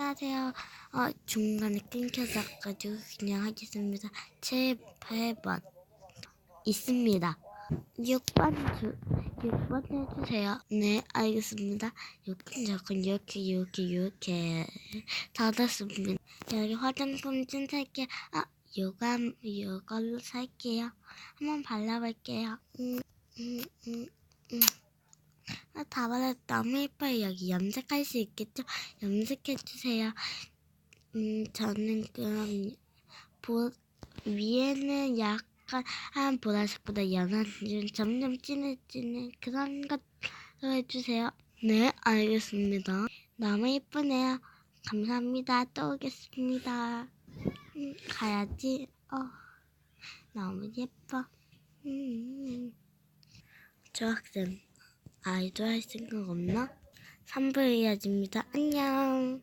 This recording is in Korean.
안녕하세요. 어, 중간에 끊겨져가지고 그냥 하겠습니다. 제 배번 있습니다. 6번 주, 6번 해주세요. 네, 알겠습니다. 이렇게 저건 이렇게 이렇게 이렇게 닫았습니다. 여기 화장품 좀 살게요. 아, 요가 이걸로 살게요. 한번 발라볼게요. 음, 음, 음, 다 발랐 너무 예뻐요. 여기 염색할 수 있겠죠? 염색해주세요. 음, 저는 그럼 보, 위에는 약간 한 보라색보다 연한 좀 점점 진해지는 그런 것로 해주세요. 네, 알겠습니다. 너무 예쁘네요. 감사합니다. 또 오겠습니다. 음, 가야지. 어, 너무 예뻐. 음, 저 학생 아이돌 할 생각 없나? 3부 해야지입니다. 안녕.